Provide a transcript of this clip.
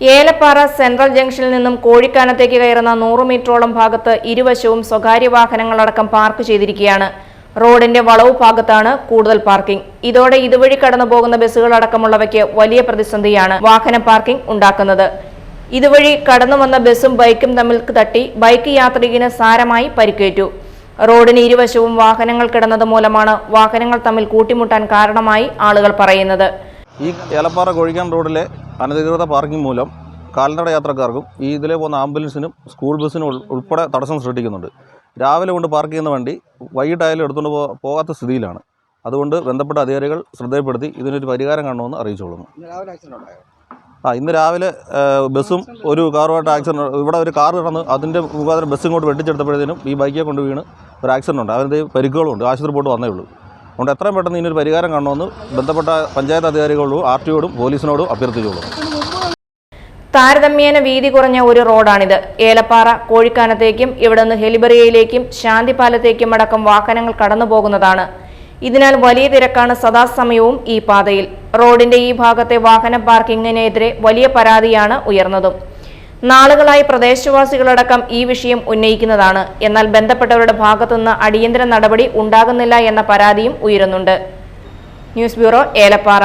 Elappara central ജംഗ്ഷനിൽ നിന്നും കോഴിക്കാനത്തേക്ക് കയറുന്ന നൂറ് മീറ്ററോളം ഭാഗത്ത് ഇരുവശവും സ്വകാര്യ വാഹനങ്ങളടക്കം പാർക്ക് ചെയ്തിരിക്കുകയാണ്. റോഡിന്റെ വളവ് ഭാഗത്താണ് കൂടുതൽ പാർക്കിംഗ്. ഇതോടെ ഇതുവഴി കടന്നു പോകുന്ന ബസ്സുകൾ അടക്കമുള്ളവയ്ക്ക് വലിയ പ്രതിസന്ധിയാണ് വാഹന പാർക്കിംഗ് ഉണ്ടാക്കുന്നത്. ഇതുവഴി കടന്നു വന്ന ബസ്സും ബൈക്കും തമ്മിൽ തട്ടി ബൈക്ക് യാത്രികന് സാരമായി പരിക്കേറ്റു. റോഡിന് ഇരുവശവും വാഹനങ്ങൾ കിടന്നത് മൂലമാണ് വാഹനങ്ങൾ തമ്മിൽ കൂട്ടിമുട്ടാൻ കാരണമായി ആളുകൾ പറയുന്നത്. ഈ ഏലപ്പാറ കോഴിക്കാൻ റോഡിലെ അനധികൃത പാർക്കിംഗ് മൂലം കാൽനട യാത്രക്കാർക്കും ഈ ഇതിലെ പോകുന്ന ആംബുലൻസിനും സ്കൂൾ ബസ്സിനും ഉൾ- ഉൾപ്പെടെ തടസ്സം സൃഷ്ടിക്കുന്നുണ്ട്. രാവിലെ കൊണ്ട് പാർക്ക് ചെയ്യുന്ന വണ്ടി വൈകിട്ടായാലും എടുത്തുകൊണ്ട് പോ പോകാത്ത സ്ഥിതിയിലാണ്. അതുകൊണ്ട് ബന്ധപ്പെട്ട അധികാരികൾ ശ്രദ്ധയിൽപ്പെടുത്തി ഇതിനൊരു പരിഹാരം കാണണമെന്ന് അറിയിച്ചോളുന്നു ആ ഇന്ന് രാവിലെ ബസ്സും ഒരു കാറുമായിട്ട് ആക്സിഡന്റ് ഇവിടെ ഒരു കാർ കിടന്ന് അതിന്റെ മുഖാന്തരം ബസ് ഇങ്ങോട്ട് വെട്ടിച്ചെടുത്തപ്പോഴത്തേനും ഈ ബൈക്കെ കൊണ്ട് വീണ് ഒരു ആക്സിഡന്റ് ഉണ്ട്. അവരുടെ പരിക്കുകളുണ്ട്. ആശുപത്രി പോയിട്ട് വന്നേ ഉള്ളൂ. അതുകൊണ്ട് എത്രയും പെട്ടെന്ന് ഇതിനൊരു പരിഹാരം കാണണമെന്ന് ബന്ധപ്പെട്ട പഞ്ചായത്ത് അധികാരികളോടും ആർ ടിയോടും പോലീസിനോടും അഭ്യർത്ഥിച്ചോളൂ താരതമ്യേന വീതി കുറഞ്ഞ ഒരു റോഡാണിത്. ഏലപ്പാറ കോഴിക്കാനത്തേക്കും ഇവിടെ നിന്ന് ഹെലിബറിയയിലേക്കും ശാന്തിപാലത്തേക്കും അടക്കം വാഹനങ്ങൾ കടന്നു പോകുന്നതാണ് ഇതിനാൽ വലിയ തിരക്കാണ് സദാസമയവും ഈ പാതയിൽ. റോഡിന്റെ ഈ ഭാഗത്തെ വാഹന പാർക്കിങ്ങിനെതിരെ വലിയ പരാതിയാണ് ഉയർന്നതും. നാളുകളായി പ്രദേശവാസികളടക്കം ഈ വിഷയം ഉന്നയിക്കുന്നതാണ്. എന്നാൽ ബന്ധപ്പെട്ടവരുടെ ഭാഗത്തുനിന്ന് അടിയന്തര നടപടി ഉണ്ടാകുന്നില്ല എന്ന പരാതിയും ഉയരുന്നുണ്ട്. News bureau Elappara.